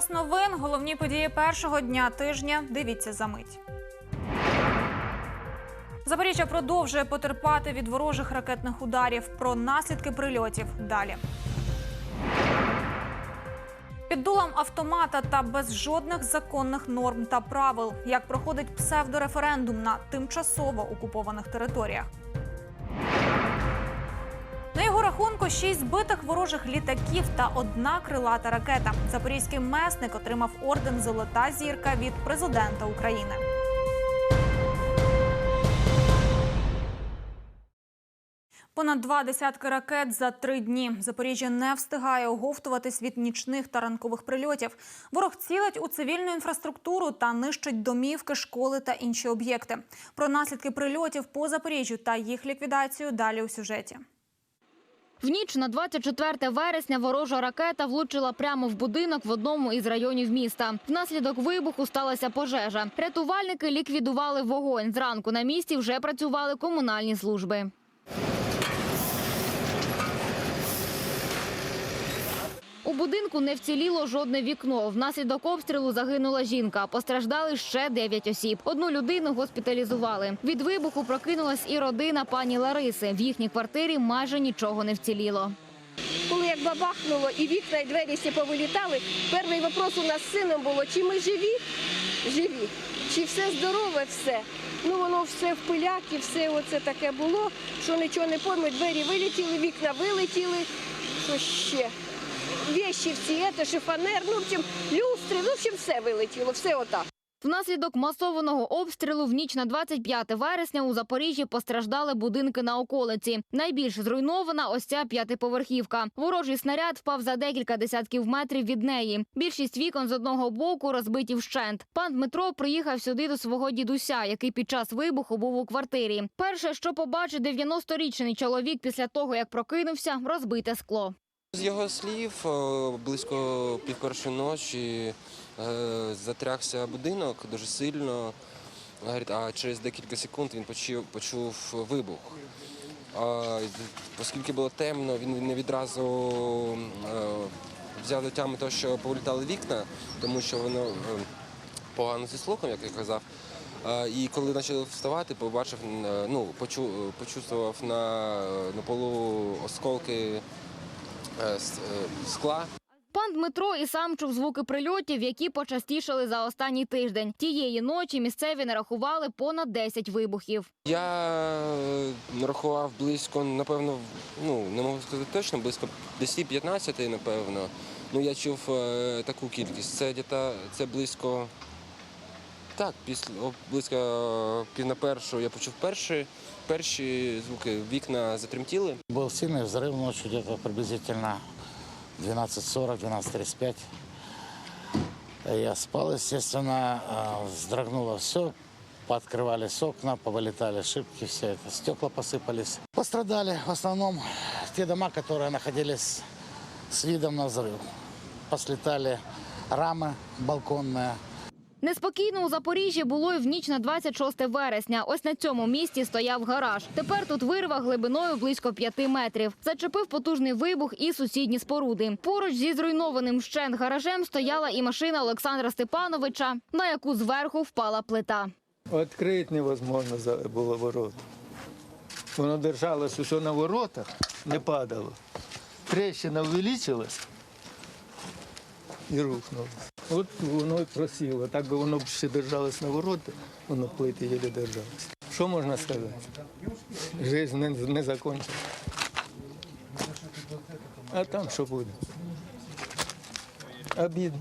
Час новин. Головні події першого дня тижня. Дивіться за мить. Запоріжжя продовжує потерпати від ворожих ракетних ударів. Про наслідки прильотів далі. Під дулом автомата та без жодних законних норм та правил, як проходить псевдореферендум на тимчасово окупованих територіях. На його рахунку шість збитих ворожих літаків та одна крилата ракета. Запорізький месник отримав орден Золота зірка від президента України. Понад два десятки ракет за три дні. Запоріжжя не встигає оговтуватись від нічних та ранкових прильотів. Ворог цілить у цивільну інфраструктуру та нищить домівки, школи та інші об'єкти. Про наслідки прильотів по Запоріжжю та їх ліквідацію далі у сюжеті. В ніч на 24 вересня ворожа ракета влучила прямо в будинок в одному із районів міста. Внаслідок вибуху сталася пожежа. Рятувальники ліквідували вогонь. Зранку на місці вже працювали комунальні служби. У будинку не вціліло жодне вікно. Внаслідок обстрілу загинула жінка. Постраждали ще 9 осіб. Одну людину госпіталізували. Від вибуху прокинулась і родина пані Лариси. В їхній квартирі майже нічого не вціліло. Коли як бабахнуло і вікна, і двері всі повилітали, перший вопрос у нас з сином було, чи ми живі? Живі. Чи все здорове, все. Ну воно все в пилях і все оце таке було, що нічого не пойму, двері вилетіли, вікна вилетіли. Що ще? Вещі всі, це, шифонер, ну, в общем, люстри, ну, в общем, все вилетіло, все отак. Внаслідок масованого обстрілу в ніч на 25 вересня у Запоріжжі постраждали будинки на околиці. Найбільш зруйнована ось ця п'ятиповерхівка. Ворожий снаряд впав за декілька десятків метрів від неї. Більшість вікон з одного боку розбиті вщент. Пан Дмитро приїхав сюди до свого дідуся, який під час вибуху був у квартирі. Перше, що побачив 90-річний чоловік після того, як прокинувся, розбите скло. З його слів, е, близько півпершої ночі е, затрягся будинок дуже сильно. А через декілька секунд він почув, почув вибух. Оскільки було темно, він не відразу е, взяв до тями те, що повилітали вікна, тому що воно погано зі слухом, як я казав. І коли почали вставати, побачив, ну, почу, почувствував на, на полу осколки скла. Пан Дмитро і сам чув звуки прильотів, які почастішали за останній тиждень. Тієї ночі місцеві нарахували понад 10 вибухів. Я е, нарахував близько, напевно, ну не можу сказати точно, близько 10-15, напевно. Ну я чув е, таку кількість. Це це близько. Так, після о, близько е, пів на першу я почув перші, перші звуки, вікна затремтіли. Был сильный взрыв ночью, где-то приблизительно 12.40, 12.35. Я спал, естественно, а, вздрогнуло все. Пооткрывались окна, повылетали шибки, все это, стекла посыпались. Пострадали в основном те дома, которые находились с видом на взрыв. Послетали рамы балконные, Неспокійно у Запоріжжі було і в ніч на 26 вересня. Ось на цьому місці стояв гараж. Тепер тут вирва глибиною близько 5 метрів. Зачепив потужний вибух і сусідні споруди. Поруч зі зруйнованим вщент гаражем стояла і машина Олександра Степановича, на яку зверху впала плита. Відкрити невозможно було ворота. Воно держалось усе на воротах, не падало. Трещина увеличилась і рухнуло. От воно просіло. Так би воно б ще держалось на ворота, воно плити єлі держалось. Що можна сказати? Життя не, не закончена. А там що буде? Обідно.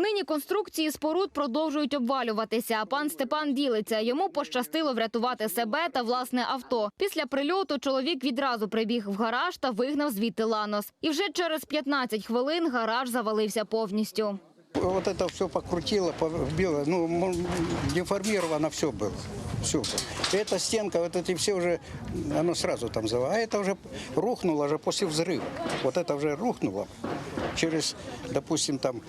Нині конструкції споруд продовжують обвалюватися. А пан Степан ділиться. Йому пощастило врятувати себе та власне авто. Після прильоту чоловік відразу прибіг в гараж та вигнав звідти ланос. І вже через 15 хвилин гараж завалився повністю. Вот это все покрутило, побило, ну, м, деформировано все было. Все. Эта стенка, вот эти все уже, оно сразу там завалило. А это уже рухнуло же после взрыва. Вот это уже рухнуло. Через, допустим, там,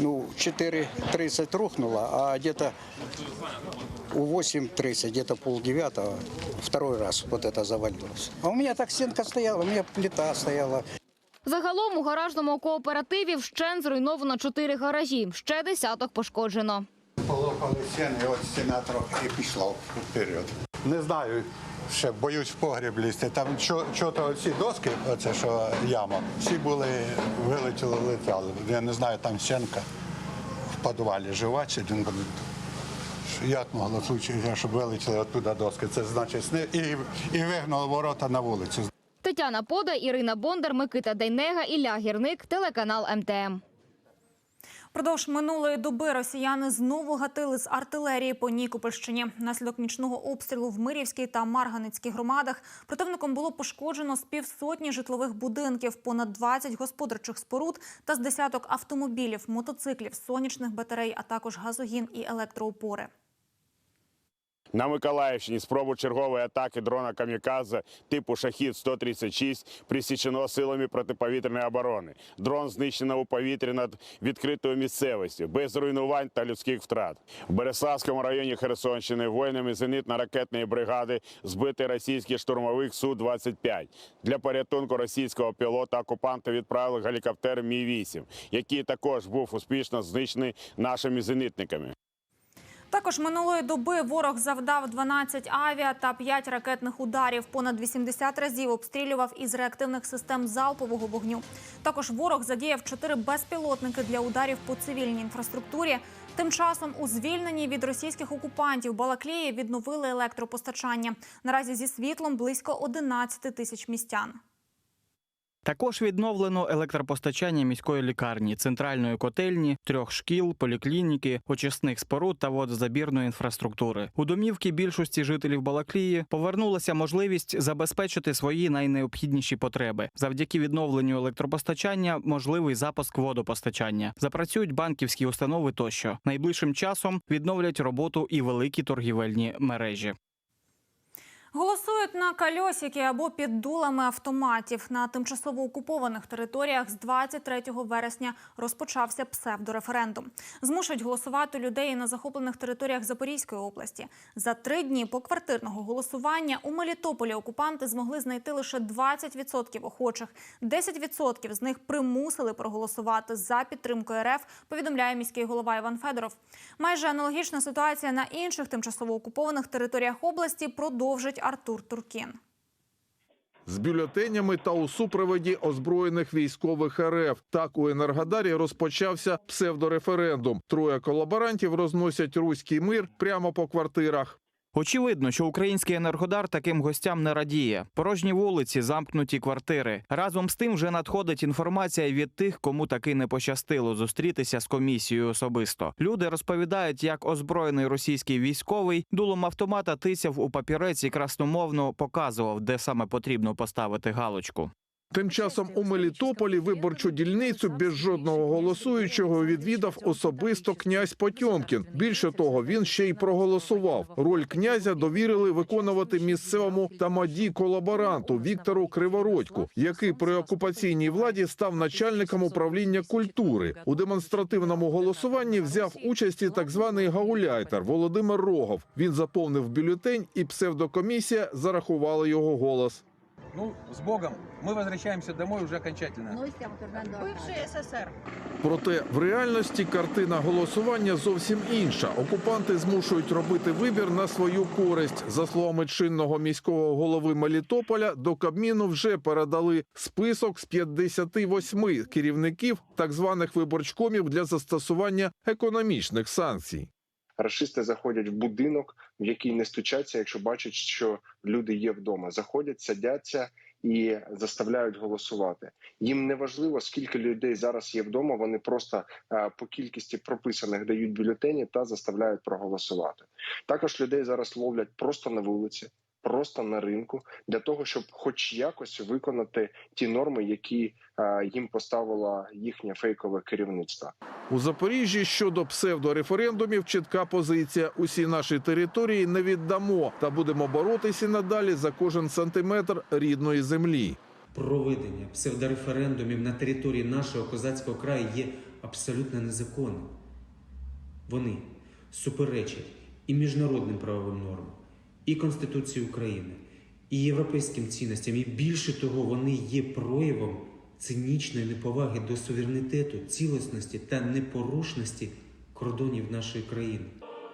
ну, 4.30 рухнуло, а где-то у 8.30, где-то полдевятого, второй раз вот это завалилось. А у меня так стенка стояла, у меня плита стояла. Загалом у гаражному кооперативі вщен зруйновано чотири гаражі. Ще десяток пошкоджено. Полопали стіни, і от стіна трохи пішла вперед. Не знаю, ще боюсь в погріб лізти. Там чого-то ці доски, оце що яма, всі були, вилетіли, летяли. Я не знаю, там стінка в підвалі жива чи один буде. Як могло случитися, щоб вилетіли оттуда доски? Це значить сни і, і вигнали ворота на вулицю. Тетяна Пода, Ірина Бондар, Микита Дейнега, Ілля Гірник, телеканал МТМ. Продовж минулої доби росіяни знову гатили з артилерії по Нікопольщині. Наслідок нічного обстрілу в Мирівській та Марганицькій громадах противником було пошкоджено з півсотні житлових будинків, понад 20 господарчих споруд та з десяток автомобілів, мотоциклів, сонячних батарей, а також газогін і електроопори. На Миколаївщині спробу чергової атаки дрона камікадзе типу «Шахід-136» присічено силами протиповітряної оборони. Дрон знищено у повітрі над відкритою місцевістю, без руйнувань та людських втрат. В Береславському районі Херсонщини воїнами зенітно-ракетної бригади збитий російський штурмовик Су-25. Для порятунку російського пілота окупанти відправили гелікоптер Мі-8, який також був успішно знищений нашими зенітниками. Також минулої доби ворог завдав 12 авіа та 5 ракетних ударів. Понад 80 разів обстрілював із реактивних систем залпового вогню. Також ворог задіяв 4 безпілотники для ударів по цивільній інфраструктурі. Тим часом у звільненій від російських окупантів Балаклії відновили електропостачання. Наразі зі світлом близько 11 тисяч містян. Також відновлено електропостачання міської лікарні, центральної котельні, трьох шкіл, поліклініки, очисних споруд та водозабірної інфраструктури. У домівки більшості жителів Балаклії повернулася можливість забезпечити свої найнеобхідніші потреби. Завдяки відновленню електропостачання можливий запуск водопостачання. Запрацюють банківські установи тощо. Найближчим часом відновлять роботу і великі торгівельні мережі. Голосують на кольосики або під дулами автоматів. На тимчасово окупованих територіях з 23 вересня розпочався псевдореферендум. Змушують голосувати людей на захоплених територіях Запорізької області. За три дні поквартирного голосування у Мелітополі окупанти змогли знайти лише 20% охочих. 10% з них примусили проголосувати за підтримку РФ, повідомляє міський голова Іван Федоров. Майже аналогічна ситуація на інших тимчасово окупованих територіях області продовжить Артур Туркін. з бюлетенями та у супроводі озброєних військових РФ. Так у Енергодарі розпочався псевдореферендум. Троє колаборантів розносять руський мир прямо по квартирах. Очевидно, що український енергодар таким гостям не радіє. Порожні вулиці, замкнуті квартири. Разом з тим вже надходить інформація від тих, кому таки не пощастило зустрітися з комісією особисто. Люди розповідають, як озброєний російський військовий дулом автомата тисяв у папірець і красномовно показував, де саме потрібно поставити галочку. Тим часом у Мелітополі виборчу дільницю без жодного голосуючого відвідав особисто князь Потьомкін. Більше того, він ще й проголосував. Роль князя довірили виконувати місцевому тамаді колаборанту Віктору Кривородьку, який при окупаційній владі став начальником управління культури. У демонстративному голосуванні взяв участь так званий гауляйтер Володимир Рогов. Він заповнив бюлетень, і псевдокомісія зарахувала його голос. Ну, с Богом. Мы возвращаемся домой уже окончательно. Бивший СССР. Проте в реальності картина голосування зовсім інша. Окупанти змушують робити вибір на свою користь. За словами чинного міського голови Мелітополя, до Кабміну вже передали список з 58 керівників так званих виборчкомів для застосування економічних санкцій. Рашисти заходять в будинок, в який не стучаться, якщо бачать, що люди є вдома. Заходять, садяться і заставляють голосувати. Їм не важливо, скільки людей зараз є вдома. Вони просто е, по кількості прописаних дають бюлетені та заставляють проголосувати. Також людей зараз ловлять просто на вулиці. Просто на ринку для того, щоб, хоч якось, виконати ті норми, які е, їм поставило їхнє фейкове керівництво. У Запоріжжі щодо псевдореферендумів чітка позиція. Усі наші території не віддамо та будемо боротися надалі за кожен сантиметр рідної землі. Проведення псевдореферендумів на території нашого козацького краю є абсолютно незаконним. Вони суперечать і міжнародним правовим нормам, і Конституції України, і європейським цінностям. І більше того, вони є проявом цинічної неповаги до суверенітету, цілісності та непорушності кордонів нашої країни.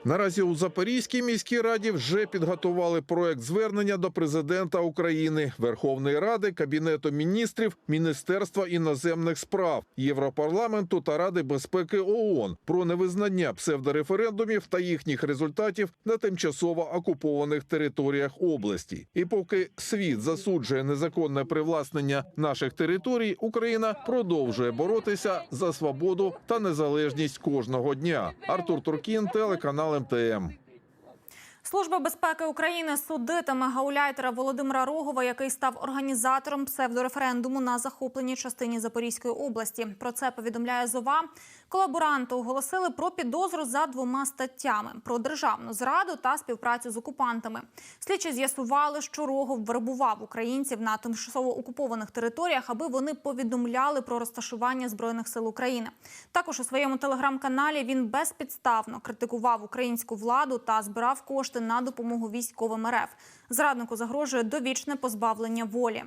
Наразі у Запорізькій міській раді вже підготували проект звернення до президента України, Верховної Ради, Кабінету міністрів, Міністерства іноземних справ, Європарламенту та Ради безпеки ООН про невизнання псевдореферендумів та їхніх результатів на тимчасово окупованих територіях області. І поки світ засуджує незаконне привласнення наших територій, Україна продовжує боротися за свободу та незалежність кожного дня. Артур Туркін, телеканал МТМ. Служба безпеки України судитиме гауляйтера Володимира Рогова, який став організатором псевдореферендуму на захопленій частині Запорізької області. Про це повідомляє Зова. Колаборанту оголосили про підозру за двома статтями: про державну зраду та співпрацю з окупантами. Слідчі з'ясували, що Рогов вербував українців на тимчасово окупованих територіях, аби вони повідомляли про розташування збройних сил України. Також у своєму телеграм-каналі він безпідставно критикував українську владу та збирав кошти на допомогу військовим РФ. Зраднику загрожує довічне позбавлення волі.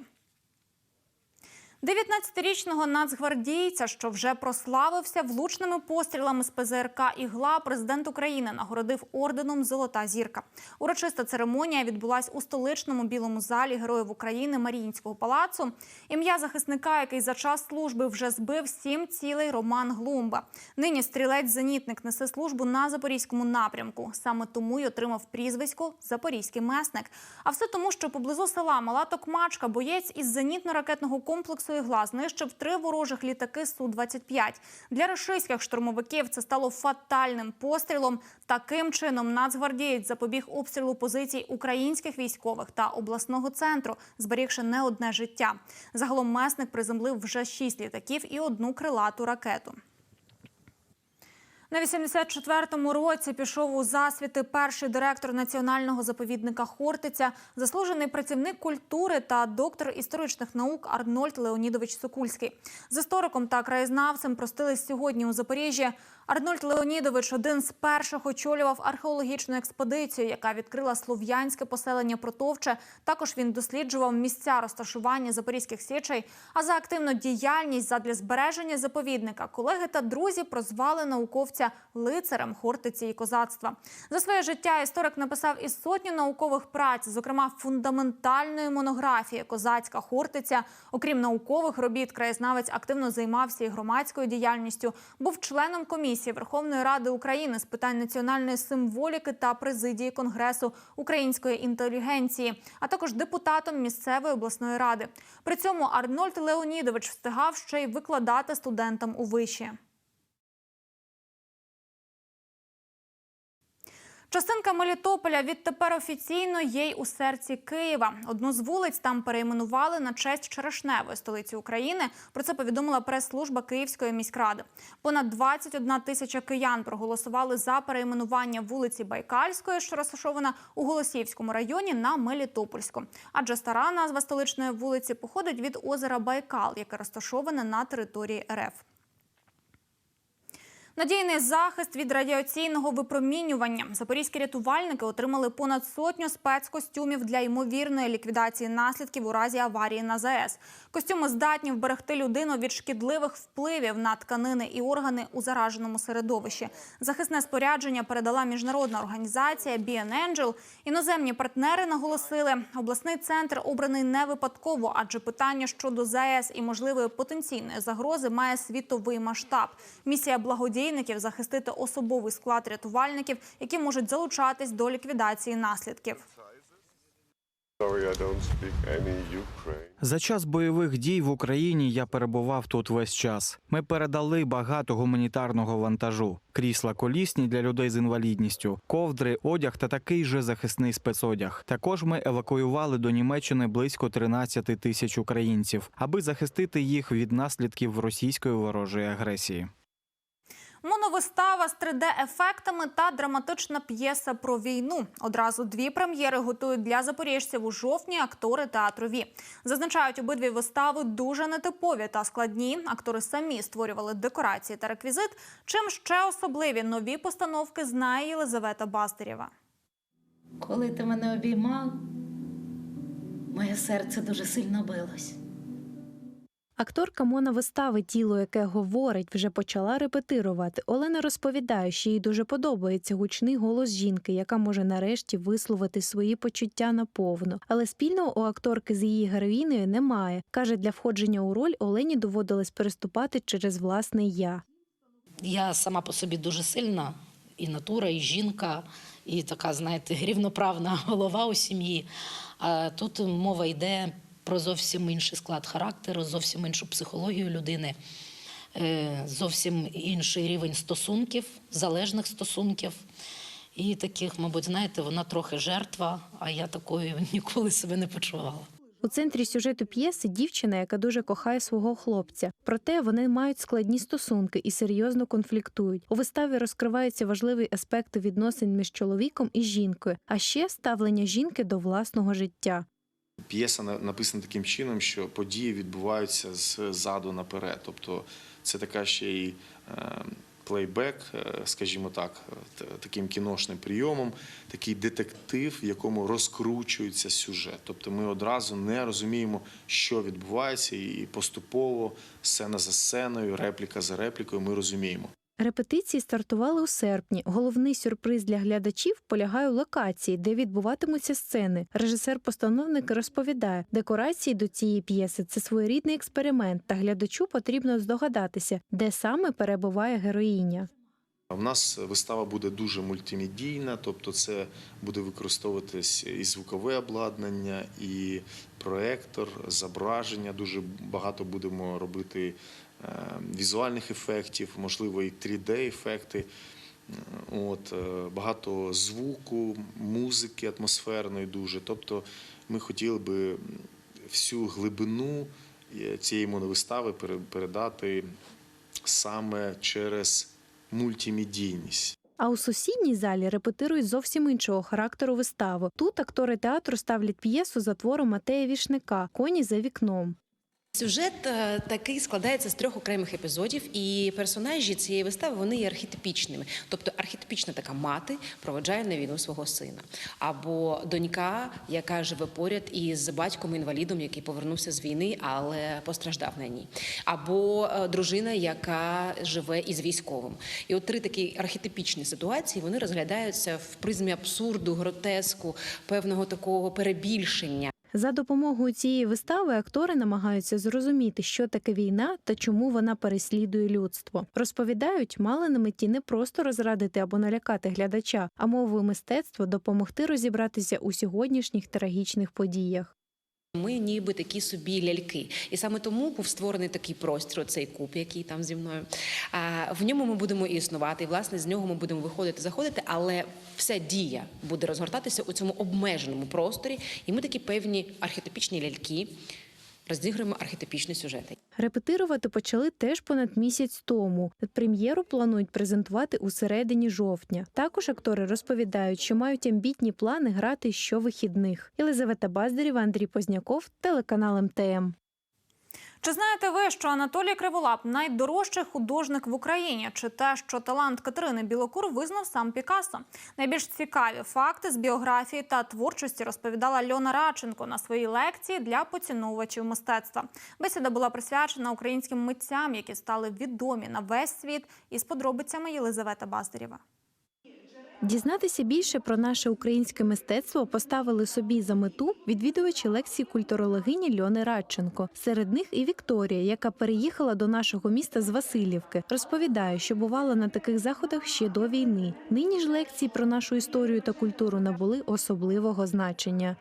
19-річного нацгвардійця, що вже прославився влучними пострілами з ПЗРК «Ігла», президент України нагородив орденом Золота зірка. Урочиста церемонія відбулась у столичному білому залі Героїв України Маріїнського палацу. Ім'я захисника, який за час служби вже збив сім цілей Роман Глумба. Нині стрілець-зенітник несе службу на запорізькому напрямку. Саме тому й отримав прізвисько Запорізький месник. А все тому, що поблизу села Мала Токмачка боєць із зенітно-ракетного комплексу «Ігла» знищив три ворожих літаки Су-25. Для рашистських штурмовиків це стало фатальним пострілом. Таким чином нацгвардієць запобіг обстрілу позицій українських військових та обласного центру, зберігши не одне життя. Загалом месник приземлив вже шість літаків і одну крилату ракету. На 84-му році пішов у засвіти перший директор національного заповідника Хортиця, заслужений працівник культури та доктор історичних наук Арнольд Леонідович Сокульський. З істориком та краєзнавцем простились сьогодні у Запоріжжі. Арнольд Леонідович один з перших очолював археологічну експедицію, яка відкрила слов'янське поселення Протовче. Також він досліджував місця розташування запорізьких січей. А за активну діяльність задля збереження заповідника колеги та друзі прозвали науковця лицарем Хортиці і козацтва. За своє життя історик написав із сотню наукових праць, зокрема фундаментальної монографії Козацька Хортиця. Окрім наукових робіт, краєзнавець активно займався і громадською діяльністю. Був членом комісії Верховної Ради України з питань національної символіки та президії Конгресу української інтелігенції, а також депутатом місцевої обласної ради. При цьому Арнольд Леонідович встигав ще й викладати студентам у виші. Частинка Мелітополя відтепер офіційно є й у серці Києва. Одну з вулиць там перейменували на честь Черешневої столиці України. Про це повідомила прес-служба Київської міськради. Понад 21 тисяча киян проголосували за перейменування вулиці Байкальської, що розташована у Голосіївському районі, на Мелітопольську. Адже стара назва столичної вулиці походить від озера Байкал, яке розташоване на території РФ. Надійний захист від радіаційного випромінювання. Запорізькі рятувальники отримали понад сотню спецкостюмів для ймовірної ліквідації наслідків у разі аварії на ЗАЕС. Костюми здатні вберегти людину від шкідливих впливів на тканини і органи у зараженому середовищі. Захисне спорядження передала міжнародна організація BN Angel. Іноземні партнери наголосили, обласний центр обраний не випадково, адже питання щодо ЗАЕС і можливої потенційної загрози має світовий масштаб. Місія благодійників захистити особовий склад рятувальників, які можуть залучатись до ліквідації наслідків. За час бойових дій в Україні я перебував тут весь час. Ми передали багато гуманітарного вантажу: крісла колісні для людей з інвалідністю, ковдри, одяг та такий же захисний спецодяг. Також ми евакуювали до Німеччини близько 13 тисяч українців, аби захистити їх від наслідків російської ворожої агресії. Моновистава з 3D-ефектами та драматична п'єса про війну. Одразу дві прем'єри готують для запоріжців у жовтні актори театру «Ві». Зазначають, обидві вистави дуже нетипові та складні. Актори самі створювали декорації та реквізит. Чим ще особливі нові постановки знає Єлизавета Бастерєва. Коли ти мене обіймав, моє серце дуже сильно билось. Акторка моновистави Тіло, яке говорить, вже почала репетирувати. Олена розповідає, що їй дуже подобається гучний голос жінки, яка може нарешті висловити свої почуття наповну. Але спільного у акторки з її героїнею немає. каже, для входження у роль Олені доводилось переступати через власне я. Я сама по собі дуже сильна, і натура, і жінка, і така, знаєте, рівноправна голова у сім'ї. А тут мова йде про зовсім інший склад характеру, зовсім іншу психологію людини, е, зовсім інший рівень стосунків, залежних стосунків. І таких, мабуть, знаєте, вона трохи жертва, а я такою ніколи себе не почувала. У центрі сюжету п'єси дівчина, яка дуже кохає свого хлопця. Проте вони мають складні стосунки і серйозно конфліктують. У виставі розкриваються важливі аспекти відносин між чоловіком і жінкою, а ще ставлення жінки до власного життя. П'єса на- написана таким чином, що події відбуваються ззаду наперед. Тобто це така ще й е, плейбек, е, скажімо так, е, таким кіношним прийомом, такий детектив, в якому розкручується сюжет. Тобто ми одразу не розуміємо, що відбувається, і поступово сцена за сценою, репліка за реплікою ми розуміємо. Репетиції стартували у серпні. Головний сюрприз для глядачів полягає у локації, де відбуватимуться сцени. Режисер-постановник розповідає, декорації до цієї п'єси це своєрідний експеримент, та глядачу потрібно здогадатися, де саме перебуває героїня. У нас вистава буде дуже мультимедійна, тобто це буде використовуватись і звукове обладнання, і проектор, зображення. Дуже багато будемо робити візуальних ефектів, можливо, і 3D-ефекти. От, е, багато звуку, музики атмосферної дуже. Тобто ми хотіли би всю глибину е, цієї моновистави передати саме через мультимедійність. А у сусідній залі репетирують зовсім іншого характеру виставу. Тут актори театру ставлять п'єсу за твором Матея Вішника Коні за вікном. Сюжет е, такий складається з трьох окремих епізодів, і персонажі цієї вистави вони є архетипічними. Тобто архетипічна така мати проведжає на війну свого сина, або донька, яка живе поряд із батьком-інвалідом, який повернувся з війни, але постраждав на ній, або е, дружина, яка живе із військовим. І от три такі архетипічні ситуації вони розглядаються в призмі абсурду, гротеску, певного такого перебільшення. За допомогою цієї вистави актори намагаються зрозуміти, що таке війна та чому вона переслідує людство. Розповідають, мали на меті не просто розрадити або налякати глядача, а мовою мистецтва допомогти розібратися у сьогоднішніх трагічних подіях. Ми ніби такі собі ляльки, і саме тому був створений такий простір, цей куб, який там зі мною. А в ньому ми будемо існувати. І власне з нього ми будемо виходити, заходити, але вся дія буде розгортатися у цьому обмеженому просторі, і ми такі певні архетипічні ляльки розігруємо архетипічні сюжети. Репетирувати почали теж понад місяць тому. Прем'єру планують презентувати у середині жовтня. Також актори розповідають, що мають амбітні плани грати щовихідних. Єлизавета Баздарєва, Андрій Позняков, телеканал МТМ. Чи знаєте ви, що Анатолій Криволап найдорожчий художник в Україні? Чи те, що талант Катерини Білокур визнав сам Пікассо? Найбільш цікаві факти з біографії та творчості розповідала Льона Радченко на своїй лекції для поціновувачів мистецтва. Бесіда була присвячена українським митцям, які стали відомі на весь світ, із подробицями Єлизавета Баздарєва. Дізнатися більше про наше українське мистецтво поставили собі за мету відвідувачі лекції культурологині Льони Радченко. Серед них і Вікторія, яка переїхала до нашого міста з Васильівки. Розповідає, що бувала на таких заходах ще до війни. Нині ж лекції про нашу історію та культуру набули особливого значення.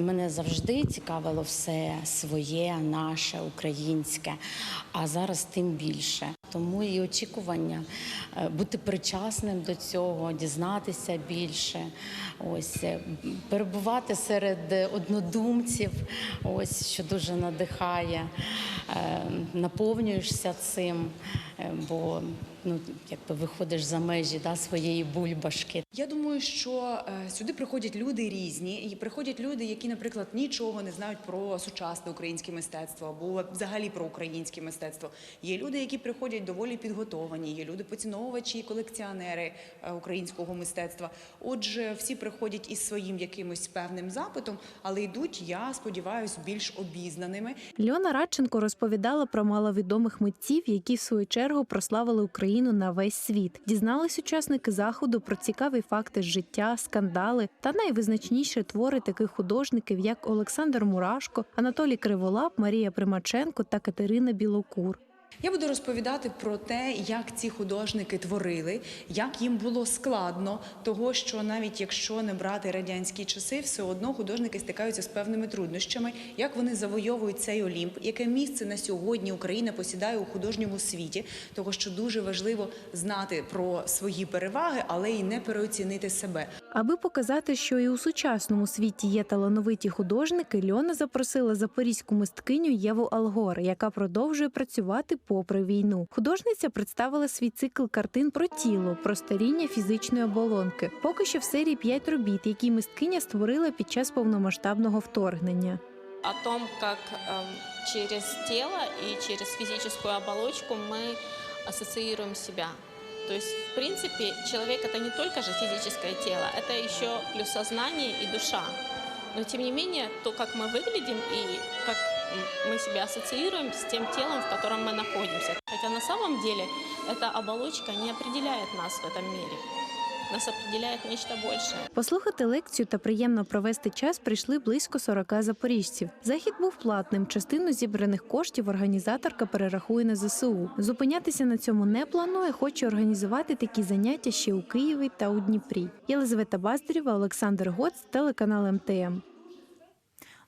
Мене завжди цікавило все своє, наше, українське, а зараз тим більше. Тому і очікування е, бути причасним до цього, дізнатися більше, ось е, перебувати серед однодумців, ось що дуже надихає, Е, наповнюєшся цим, бо ну якби виходиш за межі да, своєї бульбашки. Я думаю, що е, сюди приходять люди різні, і приходять люди, які, наприклад, нічого не знають про сучасне українське мистецтво або взагалі про українське мистецтво. Є люди, які приходять доволі підготовані, є люди поціновувачі і колекціонери е, українського мистецтва. Отже, всі приходять із своїм якимось певним запитом, але йдуть, я сподіваюся, більш обізнаними. Льона Радченко розповідала про маловідомих митців, які в свою чергу прославили Україну на весь світ. Дізнались учасники заходу про цікаві факти життя, скандали та найвизначніші твори таких художників, як Олександр Мурашко, Анатолій Криволап, Марія Примаченко та Катерина Білокур. Я буду розповідати про те, як ці художники творили, як їм було складно, того що навіть якщо не брати радянські часи, все одно художники стикаються з певними труднощами, як вони завойовують цей Олімп, яке місце на сьогодні Україна посідає у художньому світі, того що дуже важливо знати про свої переваги, але й не переоцінити себе. Аби показати, що і у сучасному світі є талановиті художники, Льона запросила запорізьку мисткиню Єву Алгор, яка продовжує працювати попри війну. Художниця представила свій цикл картин про тіло, про старіння фізичної оболонки. Поки що в серії п'ять робіт, які мисткиня створила під час повномасштабного вторгнення. о том, как эм, через тело и через физическую оболочку мы ассоциируем себя. То есть, в принципе, человек это не только же физическое тело, это еще плюс сознание и душа. Но тем не менее, то, как мы выглядим и как мы себя ассоциируем с тем телом, в котором мы находимся. Хотя на самом деле эта оболочка не определяет нас в этом мире. Нас определяє нечто більше. Послухати лекцію та приємно провести час прийшли близько 40 запоріжців. Захід був платним. Частину зібраних коштів організаторка перерахує на ЗСУ. Зупинятися на цьому не планує, хоче організувати такі заняття ще у Києві та у Дніпрі. Єлизавета Баздарєва, Олександр Гоц, телеканал МТМ.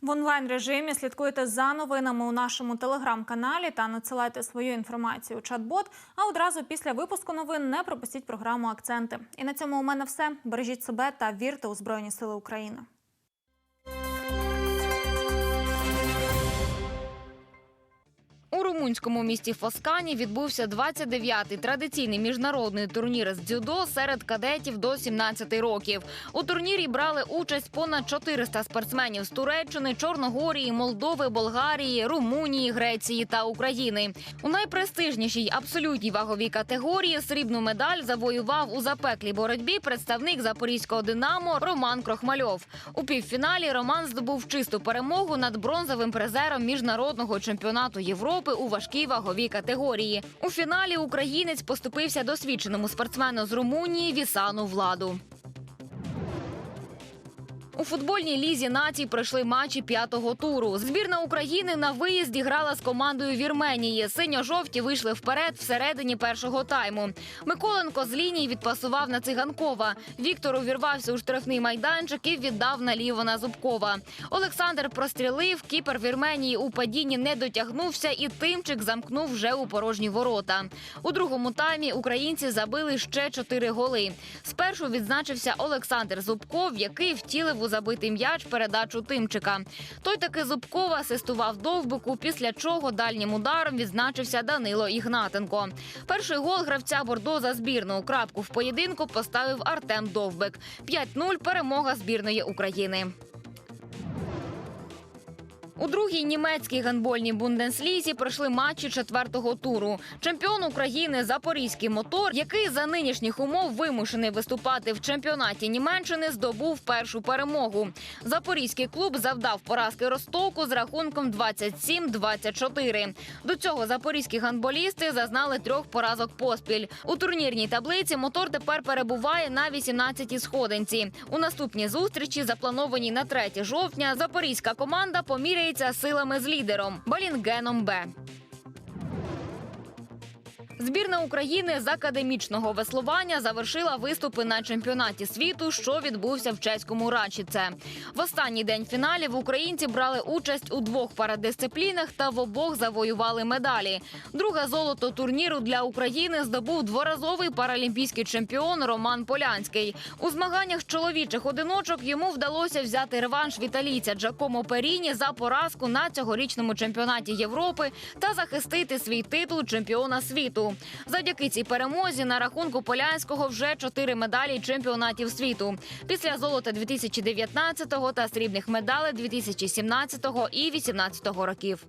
В онлайн режимі слідкуйте за новинами у нашому телеграм-каналі та надсилайте свою інформацію у чат-бот. А одразу після випуску новин не пропустіть програму Акценти. І на цьому у мене все. Бережіть себе та вірте у Збройні Сили України. Румунському місті Фоскані відбувся 29-й традиційний міжнародний турнір з дзюдо серед кадетів до 17 років. У турнірі брали участь понад 400 спортсменів з Туреччини, Чорногорії, Молдови, Болгарії, Румунії, Греції та України. У найпрестижнішій абсолютній ваговій категорії срібну медаль завоював у запеклій боротьбі представник запорізького динамо Роман Крохмальов. У півфіналі Роман здобув чисту перемогу над бронзовим призером міжнародного чемпіонату Європи у важкій ваговій категорії. У фіналі українець поступився досвідченому спортсмену з Румунії Вісану Владу. У футбольній лізі націй пройшли матчі п'ятого туру. Збірна України на виїзді грала з командою Вірменії. Синьо-жовті вийшли вперед всередині першого тайму. Миколенко з лінії відпасував на циганкова. Віктор увірвався у штрафний майданчик і віддав наліво на Зубкова. Олександр прострілив. Кіпер Вірменії у падінні не дотягнувся, і тимчик замкнув вже у порожні ворота. У другому таймі українці забили ще чотири голи. Спершу відзначився Олександр Зубков, який втілив у забитий м'яч передачу Тимчика. Той таки Зубкова асистував довбику, після чого дальнім ударом відзначився Данило Ігнатенко. Перший гол гравця Бордо за збірну. Крапку в поєдинку поставив Артем Довбик. 5-0 перемога збірної України. У другій німецькій гандбольній бундеслізі пройшли матчі четвертого туру. Чемпіон України Запорізький мотор, який за нинішніх умов вимушений виступати в чемпіонаті Німеччини, здобув першу перемогу. Запорізький клуб завдав поразки Ростоку з рахунком 27-24. До цього запорізькі гандболісти зазнали трьох поразок поспіль. У турнірній таблиці мотор тепер перебуває на 18-й сходинці. У наступній зустрічі, запланованій на 3 жовтня, запорізька команда поміряється силами з лідером Балінгеном Б. Збірна України з академічного веслування завершила виступи на чемпіонаті світу, що відбувся в чеському Рачіце. В останній день фіналів українці брали участь у двох парадисциплінах та в обох завоювали медалі. Друге золото турніру для України здобув дворазовий паралімпійський чемпіон Роман Полянський. У змаганнях чоловічих одиночок йому вдалося взяти реванш віталійця Джакомо Періні за поразку на цьогорічному чемпіонаті Європи та захистити свій титул чемпіона світу світу. Завдяки цій перемозі на рахунку Полянського вже чотири медалі чемпіонатів світу. Після золота 2019-го та срібних медалей 2017-го і 2018-го років.